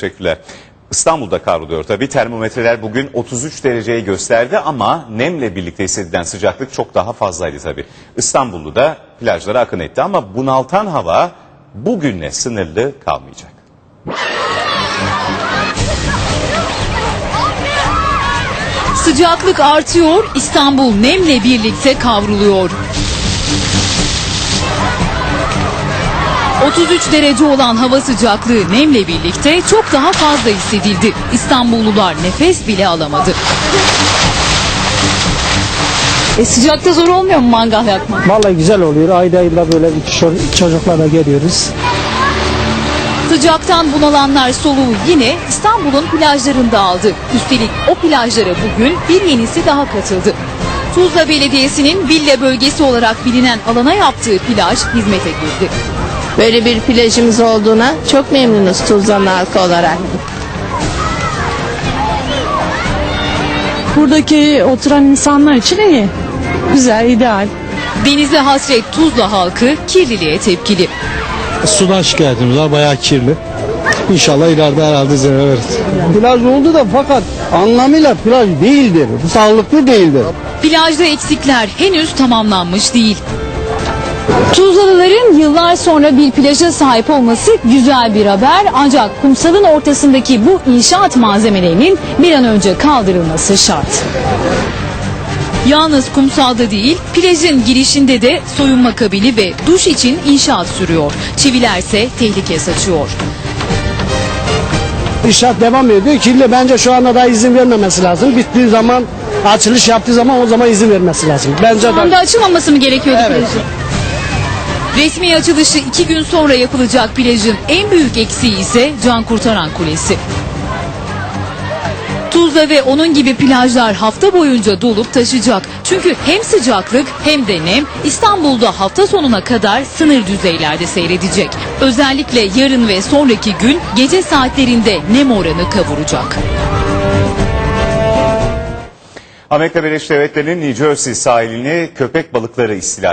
Teşekkürler. İstanbul'da kavruluyor tabii. Termometreler bugün 33 dereceyi gösterdi ama nemle birlikte hissedilen sıcaklık çok daha fazlaydı tabii. İstanbullu da plajlara akın etti ama bunaltan hava bugünle sınırlı kalmayacak. Sıcaklık artıyor, İstanbul nemle birlikte kavruluyor. 33 derece olan hava sıcaklığı nemle birlikte çok daha fazla hissedildi. İstanbullular nefes bile alamadı. E sıcakta zor olmuyor mu mangal yakmak? Vallahi güzel oluyor. Ayda ayda böyle çocuklarla geliyoruz. Sıcaktan bunalanlar soluğu yine İstanbul'un plajlarında aldı. Üstelik o plajlara bugün bir yenisi daha katıldı. Tuzla Belediyesi'nin villa bölgesi olarak bilinen alana yaptığı plaj hizmete girdi. Böyle bir plajımız olduğuna çok memnunuz Tuzla'nın halkı olarak. Buradaki oturan insanlar için iyi. Güzel, ideal. Denize hasret Tuzla halkı kirliliğe tepkili. Sudan şikayetimiz var. Bayağı kirli. İnşallah ileride herhalde zarar veririz. plaj oldu da fakat anlamıyla plaj değildir. Bu sağlıklı değildir. Plajda eksikler henüz tamamlanmış değil. Tuzlalıların yıllar sonra bir plaja sahip olması güzel bir haber ancak kumsalın ortasındaki bu inşaat malzemelerinin bir an önce kaldırılması şart. Yalnız kumsalda değil, plajın girişinde de soyunma kabini ve duş için inşaat sürüyor. Çivilerse tehlike saçıyor. İnşaat devam ediyor. Kirli bence şu anda daha izin vermemesi lazım. Bittiği zaman açılış yaptığı zaman o zaman izin vermesi lazım. Bence de. anda açılmaması mı gerekiyordu Evet. plajın? Resmi açılışı iki gün sonra yapılacak plajın en büyük eksiği ise can kurtaran kulesi. Tuzla ve onun gibi plajlar hafta boyunca dolup taşacak. Çünkü hem sıcaklık hem de nem İstanbul'da hafta sonuna kadar sınır düzeylerde seyredecek. Özellikle yarın ve sonraki gün gece saatlerinde nem oranı kavuracak. Amerika Birleşik Devletleri'nin New Jersey sahilini köpek balıkları istila